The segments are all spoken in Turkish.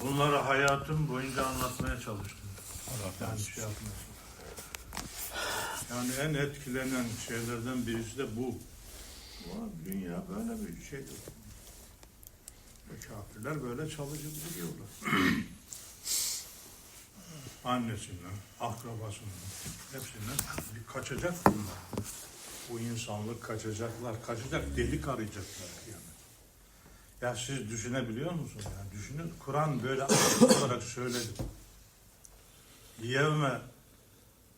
Bunları hayatım boyunca anlatmaya çalıştım. Allah Yani şey yapmıyorsun. Yani en etkilenen şeylerden birisi de bu. Bu dünya böyle bir şeydir. Ve kafirler böyle çalışıp duruyorlar. Annesinden, akrabasından, hepsinden bir kaçacak bunlar. Bu insanlık kaçacaklar, kaçacak delik arayacaklar yani. Ya siz düşünebiliyor musunuz? Yani düşünün, Kur'an böyle olarak söyledi. Yevme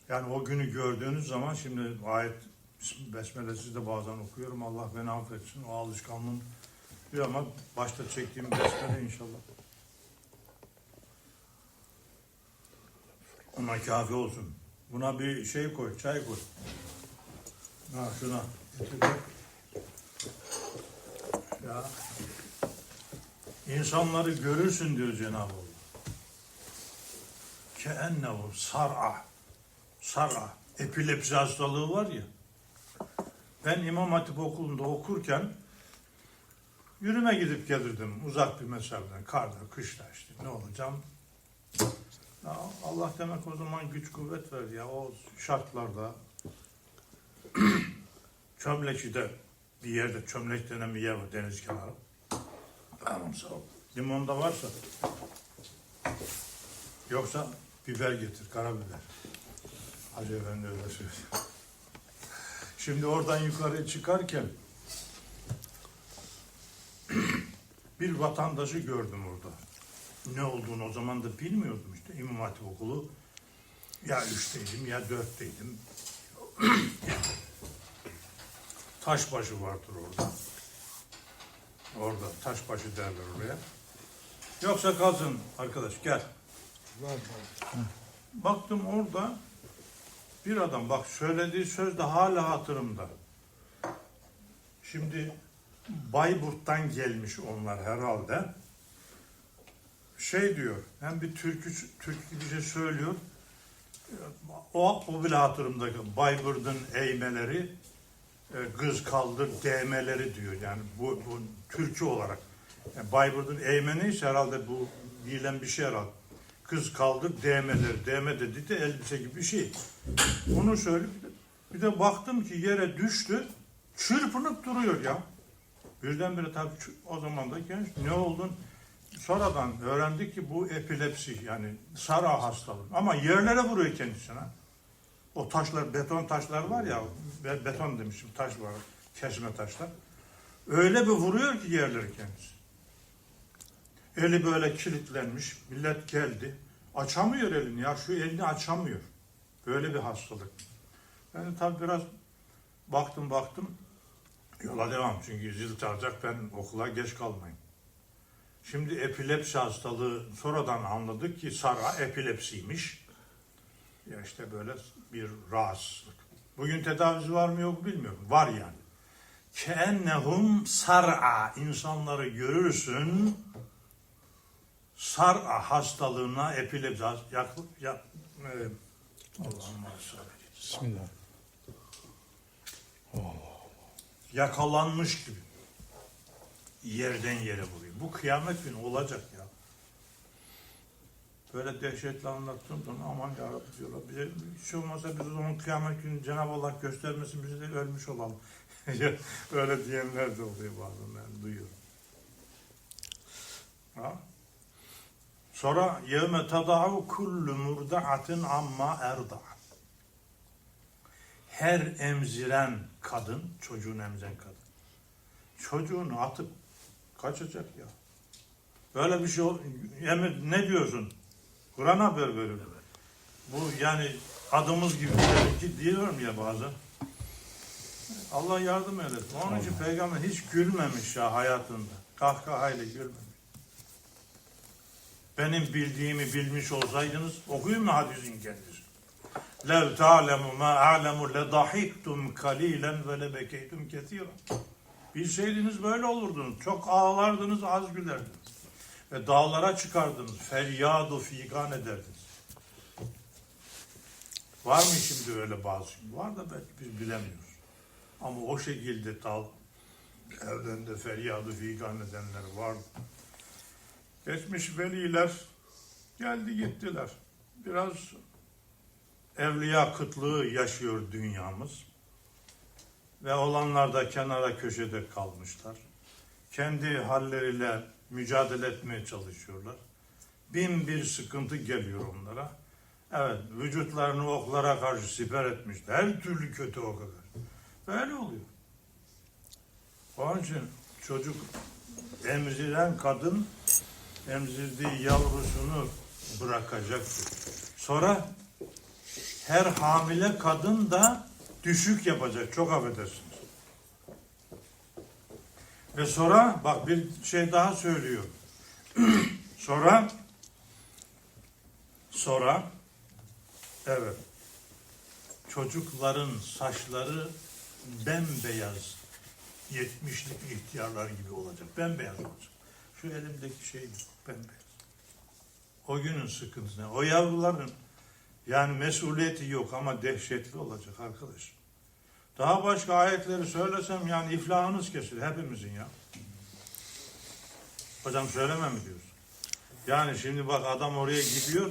yani o günü gördüğünüz zaman şimdi ayet Besmele'siz de bazen okuyorum. Allah beni affetsin. O alışkanlığım diyor ama başta çektiğim Besmele inşallah. Ona kafi olsun. Buna bir şey koy, çay koy. Ha şuna. Ya. İnsanları görürsün diyor Cenab-ı Allah. Keennehu sar'a. Sar'a. Epilepsi hastalığı var ya. Ben İmam Hatip okulunda okurken yürüme gidip gelirdim uzak bir mesafeden. Karda, kışta işte ne olacağım. Ya Allah demek o zaman güç kuvvet verdi ya o şartlarda. Çömlekçi'de bir yerde çömlek denen bir yer var deniz kenarı. Tamam sağ ol. Limonda varsa Yoksa biber getir, karabiber. Hacı Efendi öyle söylüyor. Şimdi oradan yukarı çıkarken bir vatandaşı gördüm orada. Ne olduğunu o zaman da bilmiyordum işte. İmam Hatip okulu ya üçteydim ya dörtteydim. Taşbaşı vardır orada. Orada taşbaşı derler oraya. Yoksa kalsın arkadaş gel. Baktım orada bir adam bak söylediği söz de hala hatırımda. Şimdi Bayburt'tan gelmiş onlar herhalde. Şey diyor, hem bir türkü türkü bir şey söylüyor. O, o bile hatırımda. Bayburt'un eğmeleri, e, kız kaldır değmeleri diyor. Yani bu, bu türkü olarak. Yani Bayburt'un eğmeni ise herhalde bu diyilen bir şey herhalde. Kız kaldır değmeleri. Değme dedi de elbise gibi bir şey. Onu söyle. Bir de baktım ki yere düştü. Çırpınıp duruyor ya. Birdenbire tabii o zaman da genç. Ne oldun? Sonradan öğrendik ki bu epilepsi yani sara hastalığı. Ama yerlere vuruyor kendisine. O taşlar, beton taşlar var ya, be- beton demişim, taş var, kesme taşlar. Öyle bir vuruyor ki yerleri kendisi. Eli böyle kilitlenmiş, millet geldi. Açamıyor elini ya, şu elini açamıyor. Böyle bir hastalık. De tabii biraz baktım baktım, yola devam. Çünkü zil çalacak, ben okula geç kalmayayım. Şimdi epilepsi hastalığı sonradan anladık ki Sara epilepsiymiş. Ya işte böyle bir rahatsızlık. Bugün tedavisi var mı yok bilmiyorum. Var yani. Keennehum sar'a insanları görürsün sar'a hastalığına epilepsi has- yak, yak, e, Allah'ım Bismillah. yakalanmış gibi yerden yere vuruyor. Bu kıyamet günü olacak ya. Böyle dehşetle anlattığım zaman aman yarabbim diyorlar. Bize hiç şey olmazsa biz o zaman kıyamet günü Cenab-ı Allah göstermesin bizi de ölmüş olalım. Öyle diyenler de oluyor bazen ben duyuyorum. Ha? Sonra yevme tada'u kullu murda'atin amma erda. Her emziren kadın, çocuğunu emziren kadın. Çocuğunu atıp kaçacak ya. Böyle bir şey Emir ne diyorsun? Kur'an haber bölümü. Evet. Bu yani adımız gibi ki şey diyorum ya bazen. Allah yardım eylesin. Onun için peygamber hiç gülmemiş ya hayatında. Kahkahayla gülmemiş. Benim bildiğimi bilmiş olsaydınız okuyun mu hadisin kendisi? Lev ta'lemu ma a'lemu le dahiktum kalilen ve le bekeytum kesiren. Bilseydiniz böyle olurdunuz. Çok ağlardınız, az gülerdiniz. Ve dağlara çıkardınız. Feryadu figan ederdiniz. Var mı şimdi öyle bazı? Var da belki biz bilemiyoruz. Ama o şekilde dal evlerinde feryadu figan edenler var. Geçmiş veliler geldi gittiler. Biraz evliya kıtlığı yaşıyor dünyamız. Ve olanlar da kenara köşede kalmışlar. Kendi halleriyle mücadele etmeye çalışıyorlar. Bin bir sıkıntı geliyor onlara. Evet, vücutlarını oklara karşı siper etmişler. Her türlü kötü o kadar. Böyle oluyor. Onun için çocuk emziren kadın emzirdiği yavrusunu bırakacaktır. Sonra her hamile kadın da düşük yapacak. Çok affedersiniz. Ve sonra bak bir şey daha söylüyor. sonra sonra evet çocukların saçları bembeyaz 70'lik ihtiyarlar gibi olacak. Bembeyaz olacak. Şu elimdeki şey bembeyaz. O günün sıkıntısı. O yavruların yani mesuliyeti yok ama dehşetli olacak arkadaş. Daha başka ayetleri söylesem yani iflahınız kesilir hepimizin ya. Hocam söyleme mi diyorsun? Yani şimdi bak adam oraya gidiyor,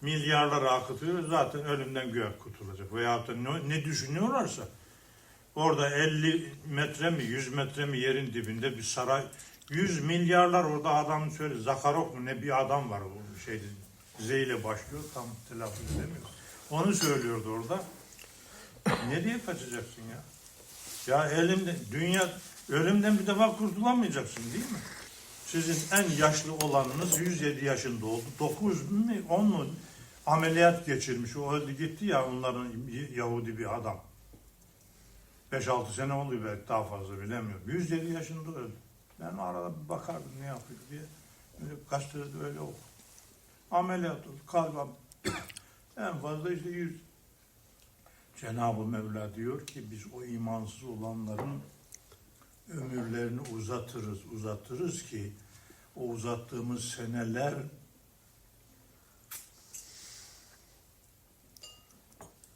milyarları akıtıyor, zaten ölümden gök kurtulacak. Veyahut da ne, ne düşünüyorlarsa, orada 50 metre mi, 100 metre mi yerin dibinde bir saray, 100 milyarlar orada adam söyle, Zakarok mu ne bir adam var o şeyde, Z ile başlıyor, tam telaffuz edemiyor. Onu söylüyordu orada. Nereye kaçacaksın ya? Ya elimde, dünya, ölümden bir defa kurtulamayacaksın değil mi? Sizin en yaşlı olanınız 107 yaşında oldu. 9 mu 10 mu ameliyat geçirmiş. O öldü gitti ya onların Yahudi bir adam. 5-6 sene oluyor belki daha fazla bilemiyorum. 107 yaşında öldü. Ben arada bir bakardım ne yapıyor diye. Böyle gazetede öyle oldu. Ameliyat oldu. Kalp am- en fazla işte 100. Cenab-ı Mevla diyor ki biz o imansız olanların ömürlerini uzatırız, uzatırız ki o uzattığımız seneler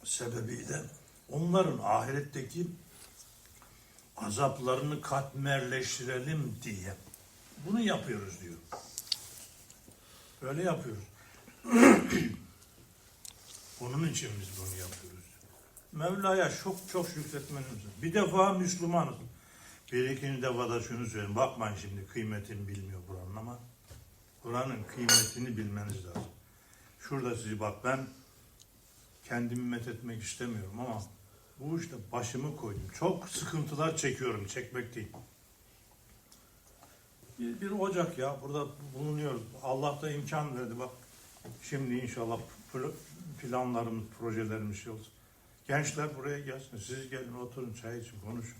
sebebiyle onların ahiretteki azaplarını katmerleştirelim diye bunu yapıyoruz diyor. Böyle yapıyoruz. Onun için biz bunu yapıyoruz. Mevla'ya çok çok şükretmeniz. Bir defa Müslümanız. Bir ikinci defa da şunu söyleyeyim. Bakmayın şimdi kıymetini bilmiyor Kur'an'ın ama Kur'an'ın kıymetini bilmeniz lazım. Şurada sizi bak ben kendimi methetmek istemiyorum ama bu işte başımı koydum. Çok sıkıntılar çekiyorum. Çekmek değil. Bir, bir ocak ya burada bulunuyoruz. Allah da imkan verdi bak. Şimdi inşallah pl- planlarımız, projelerimiz şey olsun. Gençler buraya gelsin. Siz gelin oturun çay için konuşun.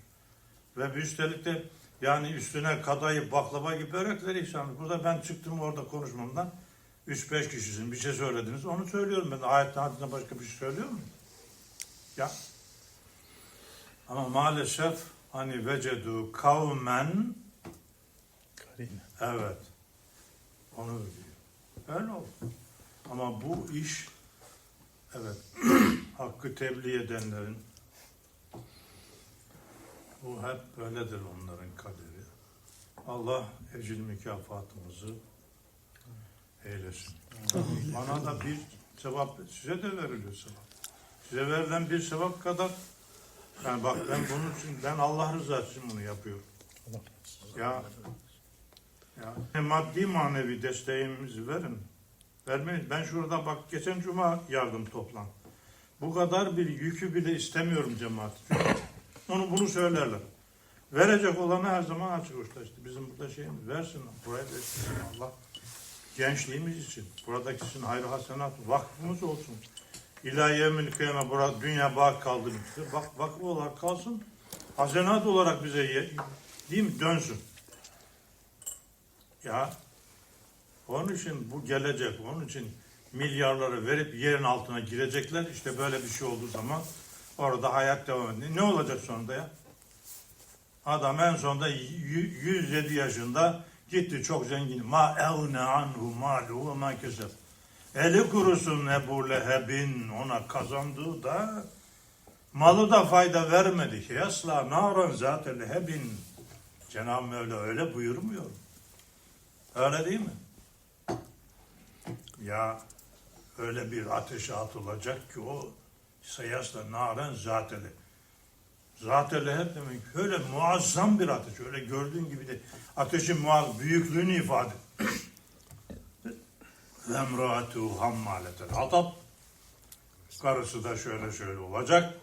Ve üstelik de yani üstüne kadayıf, baklava gibi börekler ikram. Burada ben çıktım orada konuşmamdan. 3-5 kişisin bir şey söylediniz. Onu söylüyorum ben. Ayetten hadisine başka bir şey söylüyor muyum? Ya. Ama maalesef hani vecedu kavmen Karine. Evet. Onu diyor. Öyle oldu. Ama bu iş evet hakkı tebliğ edenlerin bu hep böyledir onların kaderi. Allah ecil mükafatımızı eylesin. Bana da bir sevap, size de veriliyor sevap. Size verilen bir sevap kadar yani bak ben bunun için ben Allah rızası için bunu yapıyorum. Ya ya maddi manevi desteğimizi verin. Vermeyin. Ben şurada bak geçen cuma yardım toplan. Bu kadar bir yükü bile istemiyorum cemaat. Onu bunu söylerler. Verecek olanı her zaman açık uçta işte. Bizim burada şeyimiz versin. Buraya versin Allah. Gençliğimiz için. Buradaki için hayır hasenat vakfımız olsun. İlahi yevmil kıyame burada dünya bak kaldı. Bak, vakıf olarak kalsın. Hasenat olarak bize ye- değil mi? Dönsün. Ya onun için bu gelecek. Onun için milyarları verip yerin altına girecekler. İşte böyle bir şey olduğu zaman orada hayat devam ediyor. Ne olacak sonunda ya? Adam en sonunda y- 107 yaşında gitti çok zengin. Ma evne anhu maluhu ma keseb. Eli kurusun Ebu Leheb'in ona kazandığı da malı da fayda vermedi ki. Asla naran zaten Leheb'in. Cenab-ı Mevla öyle buyurmuyor. Öyle değil mi? Ya öyle bir ateşe atılacak ki o sayasla naren zateli. Zateli hep demek öyle muazzam bir ateş. Öyle gördüğün gibi de ateşin muaz büyüklüğünü ifade. Emratu hammaletel hatab. Karısı da şöyle şöyle olacak.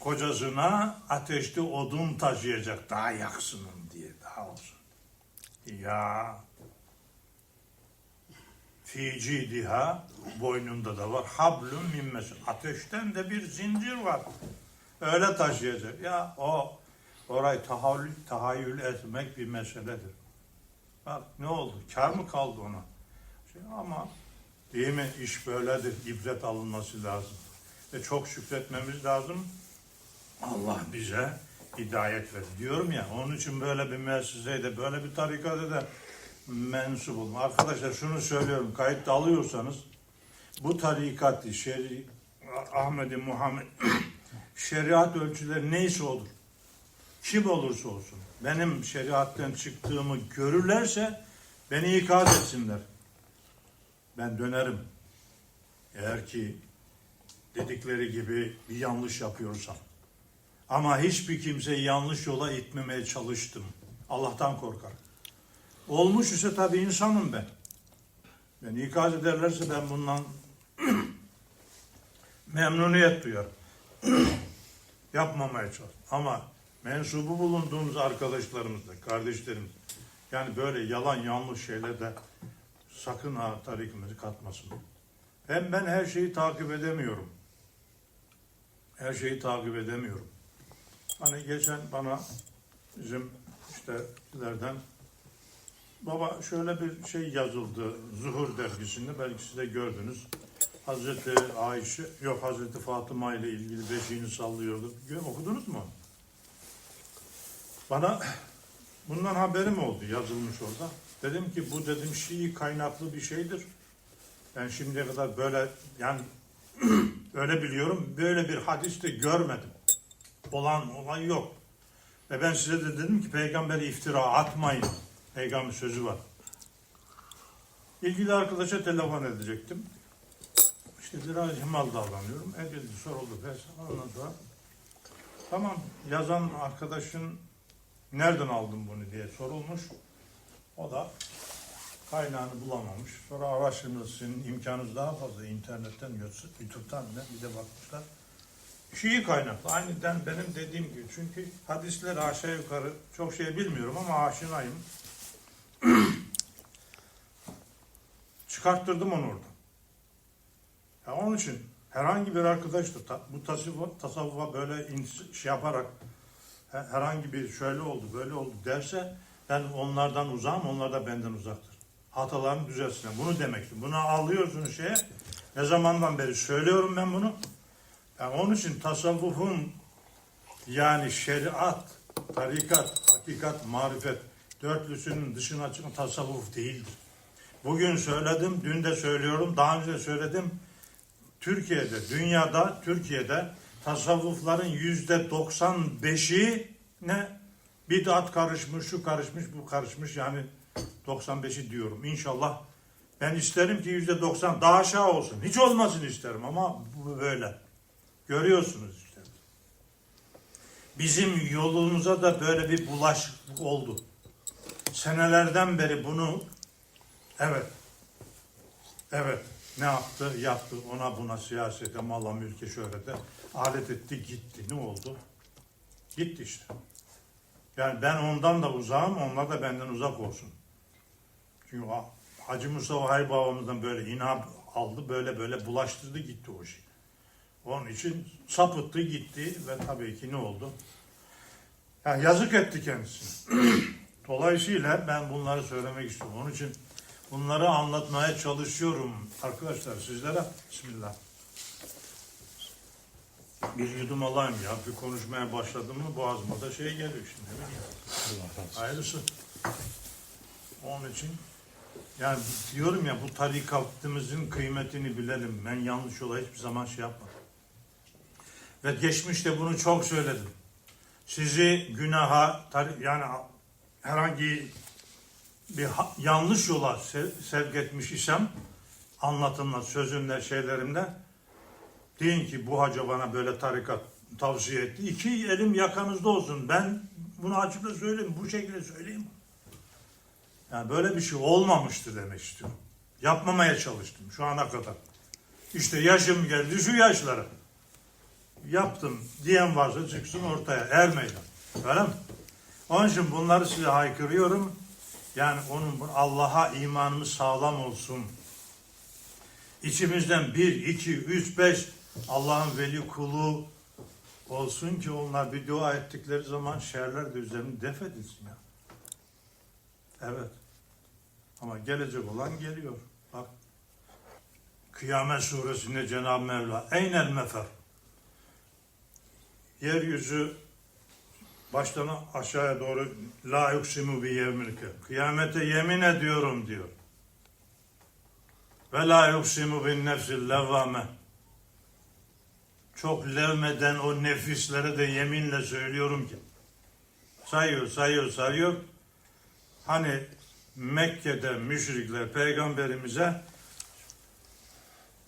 Kocasına ateşte odun taşıyacak. Daha yaksınım diye daha olsun. Ya Fici diha boynunda da var. Hablum min mesud. Ateşten de bir zincir var. Öyle taşıyacak. Ya o orayı tahayyül, tahayyül etmek bir meseledir. Bak ne oldu? Kar mı kaldı ona? Şey, ama değil mi? İş böyledir. İbret alınması lazım. Ve çok şükretmemiz lazım. Allah bize hidayet ver. Diyorum ya onun için böyle bir müesseseye de böyle bir tarikata da mensup olun. Arkadaşlar şunu söylüyorum. Kayıtta alıyorsanız bu tarikatı şeri Ahmedi Muhammed şeriat ölçüleri neyse olur. Kim olursa olsun. Benim şeriatten çıktığımı görürlerse beni ikaz etsinler. Ben dönerim. Eğer ki dedikleri gibi bir yanlış yapıyorsam. Ama hiçbir kimseyi yanlış yola itmemeye çalıştım. Allah'tan korkarım. Olmuş ise tabii insanım ben. Beni ikaz ederlerse ben bundan memnuniyet duyarım. Yapmamaya çalış. Ama mensubu bulunduğumuz arkadaşlarımızda, kardeşlerimiz, yani böyle yalan yanlış şeyler de sakın ha tarikimizi katmasın. Hem ben her şeyi takip edemiyorum. Her şeyi takip edemiyorum. Hani geçen bana bizim işte ilerden baba şöyle bir şey yazıldı Zuhur dergisinde belki siz de gördünüz. Hazreti Ayşe yok Hazreti Fatıma ile ilgili beşiğini sallıyordu. Okudunuz mu? Bana bundan haberim oldu yazılmış orada. Dedim ki bu dedim Şii kaynaklı bir şeydir. Ben şimdiye kadar böyle yani öyle biliyorum böyle bir hadis de görmedim. Olan olay yok. Ve ben size de dedim ki peygamberi iftira atmayın. Peygamber sözü var. İlgili arkadaşa telefon edecektim. İşte biraz ihmal davranıyorum. Edildi, soruldu sonra tamam yazan arkadaşın nereden aldın bunu diye sorulmuş. O da kaynağını bulamamış. Sonra araştırmasının imkanınız daha fazla internetten, YouTube'dan ne bir de bakmışlar. Şii kaynaklı. Aynıdan benim dediğim gibi. Çünkü hadisler aşağı yukarı çok şey bilmiyorum ama aşinayım. Çıkarttırdım onu orada. Ya onun için herhangi bir arkadaş da bu tasavvufa, böyle şey yaparak he- herhangi bir şöyle oldu böyle oldu derse ben onlardan uzağım onlar da benden uzaktır. Hatalarını düzelsinler. Bunu demektir. Bunu alıyorsunuz şeye. Ne zamandan beri söylüyorum ben bunu. Yani onun için tasavvufun yani şeriat, tarikat, hakikat, marifet dörtlüsünün dışına çıkan tasavvuf değildir. Bugün söyledim, dün de söylüyorum, daha önce söyledim. Türkiye'de, dünyada, Türkiye'de tasavvufların yüzde 95'i ne? Bid'at karışmış, şu karışmış, bu karışmış yani 95'i diyorum. İnşallah ben isterim ki yüzde 90 daha aşağı olsun. Hiç olmasın isterim ama bu böyle. Görüyorsunuz işte. Bizim yolumuza da böyle bir bulaş oldu. Senelerden beri bunu evet evet ne yaptı? Yaptı. Ona buna siyasete, mala, mülke, şöhrete alet etti, gitti. Ne oldu? Gitti işte. Yani ben ondan da uzağım, onlar da benden uzak olsun. Çünkü Hacı Mustafa Hayır babamızdan böyle inat aldı, böyle böyle bulaştırdı gitti o şey. Onun için sapıttı gitti ve tabii ki ne oldu? Yani yazık etti kendisine. Dolayısıyla ben bunları söylemek istiyorum. Onun için bunları anlatmaya çalışıyorum arkadaşlar sizlere. Bismillah. Bir yudum alayım ya. Bir konuşmaya başladım mı boğazıma da şey geliyor şimdi. Ne bileyim. Hayırlısı. Onun için yani diyorum ya bu tarikatımızın kıymetini bilelim. Ben yanlış yola hiçbir zaman şey yapmadım. Ve geçmişte bunu çok söyledim. Sizi günaha yani herhangi bir yanlış yola se- sevk etmiş isem anlatımla, sözümle, şeylerimle deyin ki bu hoca bana böyle tarikat tavsiye etti. İki elim yakanızda olsun. Ben bunu açıkça söyleyeyim. Bu şekilde söyleyeyim. Yani böyle bir şey olmamıştı demek istiyorum. Yapmamaya çalıştım şu ana kadar. İşte yaşım geldi şu yaşlara. Yaptım diyen varsa çıksın ortaya. Er meydan. Öyle mi? Onun için bunları size haykırıyorum. Yani onun Allah'a imanımız sağlam olsun. İçimizden bir, iki, üç, beş Allah'ın veli kulu olsun ki onlar bir dua ettikleri zaman şerler de üzerine def edilsin ya. Evet. Ama gelecek olan geliyor. Bak. Kıyamet suresinde Cenab-ı Mevla Eynel mefer Yeryüzü baştan aşağıya doğru la yuksimu bi yevmilke. Kıyamete yemin ediyorum diyor. Ve la yuksimu bin nefsil levvame. Çok levmeden o nefislere de yeminle söylüyorum ki. Sayıyor, sayıyor, sayıyor. Hani Mekke'de müşrikler peygamberimize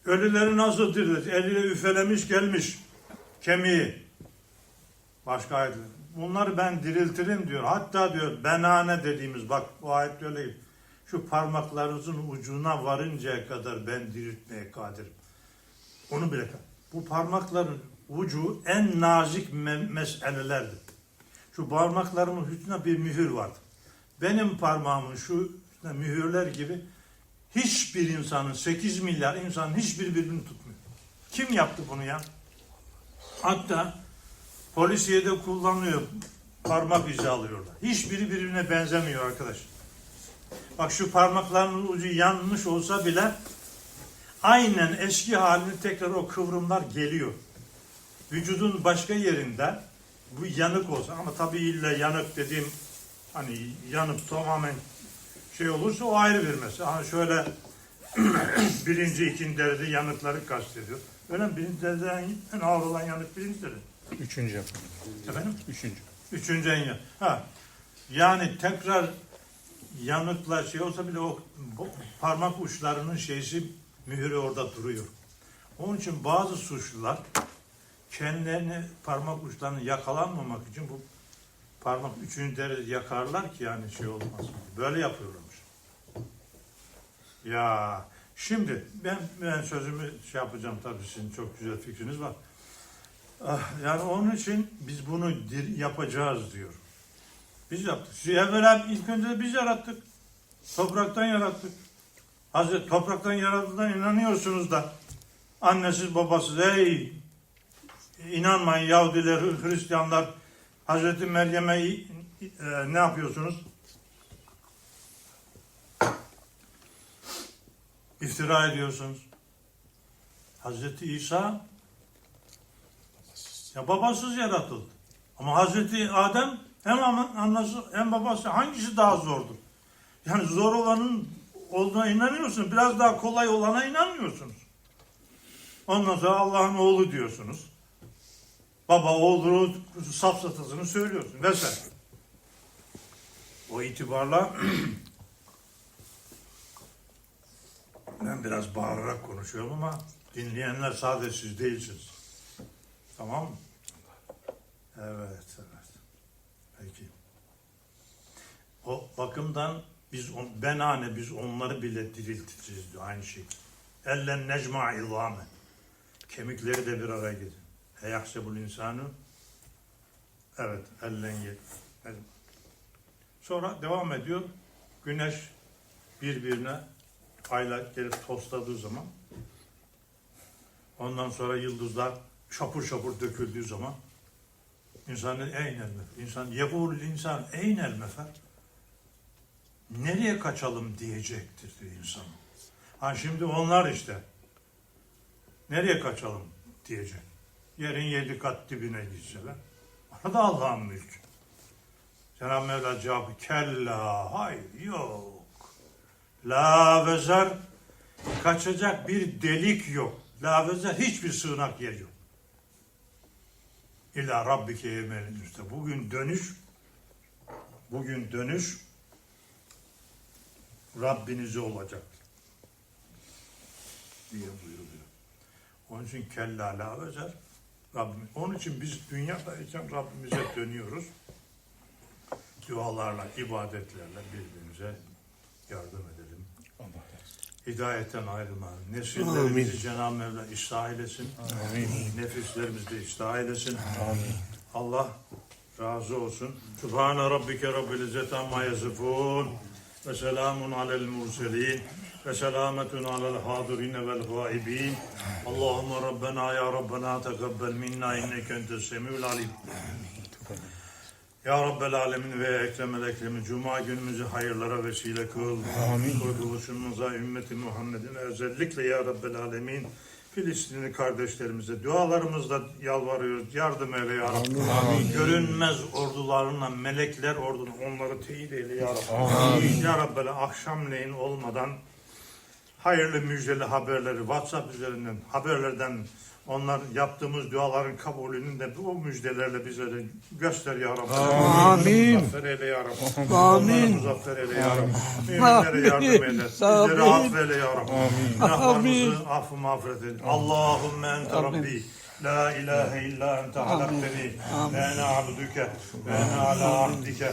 ölüleri nasıl dirilir? Eliyle üfelemiş gelmiş kemiği. Başka ayet. Bunları ben diriltirim diyor. Hatta diyor benane dediğimiz bak bu ayet öyle. Şu parmaklarınızın ucuna varıncaya kadar ben diriltmeye kadirim. Onu bile bu parmakların ucu en nazik me- meselelerdir. Şu parmaklarımın üstüne bir mühür vardır. Benim parmağımın şu mühürler gibi hiçbir insanın 8 milyar insanın hiçbir birbirini tutmuyor. Kim yaptı bunu ya? Hatta polisiyede kullanılıyor. Parmak izi alıyorlar. Hiçbiri birbirine benzemiyor arkadaş. Bak şu parmaklarının ucu yanmış olsa bile aynen eski halini tekrar o kıvrımlar geliyor. Vücudun başka yerinde bu yanık olsa ama tabii illa yanık dediğim hani yanıp tamamen şey olursa o ayrı bir mesele. Hani şöyle birinci, ikinci derece yanıkları kastediyor. Öyle? Birinci dereceden en ağır olan yanık birinci derece. Üçüncü efendim. Efendim? Üçüncü. Üçüncü en yan. Ha. Yani tekrar yanıkla şey olsa bile o parmak uçlarının şeysi mühürü orada duruyor. Onun için bazı suçlular kendilerini parmak uçlarını yakalanmamak için bu parmak üçüncü derece yakarlar ki yani şey olmaz. Böyle yapıyorlarmış. Ya şimdi ben ben sözümü şey yapacağım tabii sizin çok güzel fikriniz var. Ah, Yani onun için biz bunu yapacağız diyor. Biz yaptık. Sizi evvela ilk önce biz yarattık. Topraktan yarattık. Hazreti topraktan yaratıldığına inanıyorsunuz da annesiz babasız ey inanmayın Yahudiler, Hristiyanlar Hazreti Meryem'e e, ne yapıyorsunuz? İftira ediyorsunuz. Hazreti İsa ya babasız yaratıldı. Ama Hazreti Adem hem ana- anası hem babası hangisi daha zordur? Yani zor olanın olduğuna inanıyorsunuz. Biraz daha kolay olana inanmıyorsunuz. Ondan sonra Allah'ın oğlu diyorsunuz. Baba oğlu safsatasını söylüyorsun vesaire. O itibarla ben biraz bağırarak konuşuyorum ama dinleyenler sadece siz değilsiniz. Tamam mı? Evet, evet. Peki. O bakımdan biz on, benane biz onları bile dirilteceğiz diyor aynı şey. Ellen necma izame. Kemikleri de bir araya getir. Eyaksebul insanu. Evet, ellen ye. Sonra devam ediyor. Güneş birbirine ayla gelip tosladığı zaman ondan sonra yıldızlar şapur şapur döküldüğü zaman insanın eynel mefer. İnsan yekul insan eynel mefer. Nereye kaçalım diyecektir diyor insan. Ha şimdi onlar işte. Nereye kaçalım diyecek. Yerin yedi kat dibine gitseler. Orada Allah'ın mülkü. Cenab-ı Mevla cevabı kella hayır yok. La vezer kaçacak bir delik yok. La vezer hiçbir sığınak yer yok. İlla Rabbike yemenin üstte. Bugün dönüş bugün dönüş Rabbinize olacak. diye buyuruyor. Onun için kella la vezer. Rabbim, onun için biz dünyadayken Rabbimize dönüyoruz. Dualarla, ibadetlerle birbirimize yardım edelim. Hidayetten ayrılmayalım. Nesillerimizi Amin. Cenab-ı Mevla ıslah eylesin. Amin. Nefislerimizi de ıslah eylesin. Amin. Allah razı olsun. Subhane rabbike rabbil izzeti amma yasifun. Ve selamun alel murselin. Ve selametun alel hadirine vel gaibin. Allahümme Rabbena ya Rabbena tegabbel minna inneke entes semiul alim. Ya Rabbel Alemin ve Ekremel Ekrem'i Cuma günümüzü hayırlara vesile kıl. Amin. Kurtuluşumuza ümmeti Muhammed'in özellikle Ya Rabbel Alemin Filistinli kardeşlerimize dualarımızla yalvarıyoruz. Yardım eyle Ya Rabbi. Amin. Görünmez ordularına melekler ordunu onları teyit eyle Ya Rabbi. Amin. Ya Rabbi akşamleyin olmadan hayırlı müjdeli haberleri WhatsApp üzerinden haberlerden onlar yaptığımız duaların kabulünü de bu müjdelerle bize de göster ya Rabbi. Amin. Muzaffer eyle ya Rabbi. Amin. Muzaffer eyle ya Rabbi. Müminlere yardım eyle. Bizleri affeyle ya Rabbi. Amin. Günahlarımızı affı mağfiret eyle. Allahümme ente. Rabbi. La ilahe illa ente halakteni. Ve ene abduke. Ve ene ala ahdike.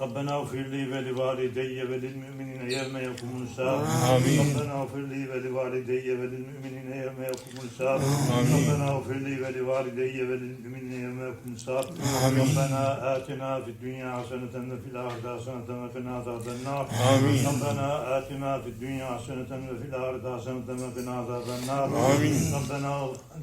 ربنا اغفر لي ولوالدي وللمؤمنين يوم يقوم الحساب آمين. ربنا اغفر لي ولوالدي وللمؤمنين يوم يقوم الحساب آمين. ربنا اغفر لي ولوالدي وللمؤمنين يوم يقوم الحساب آمين. ربنا آتنا في الدنيا حسنة وفي الآخرة حسنة وقنا عذاب النار آمين. ربنا آتنا في الدنيا حسنة وفي الآخرة حسنة وقنا عذاب النار آمين. ربنا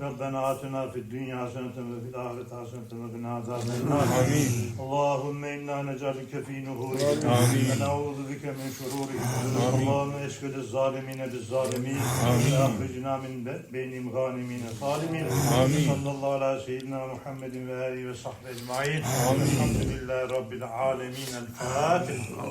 ربنا آتنا في الدنيا حسنة وفي الآخرة حسنة وقنا عذاب النار آمين. اللهم إنا نجعلك في نهورهم آمين. ونعوذ بك من شرورهم آمين. اللهم اشغل الظالمين بالظالمين آمين. وأخرجنا من بينهم غانمين صالمين آمين. صلى الله على سيدنا محمد وآله وصحبه أجمعين آمين. الحمد لله رب العالمين الفاتح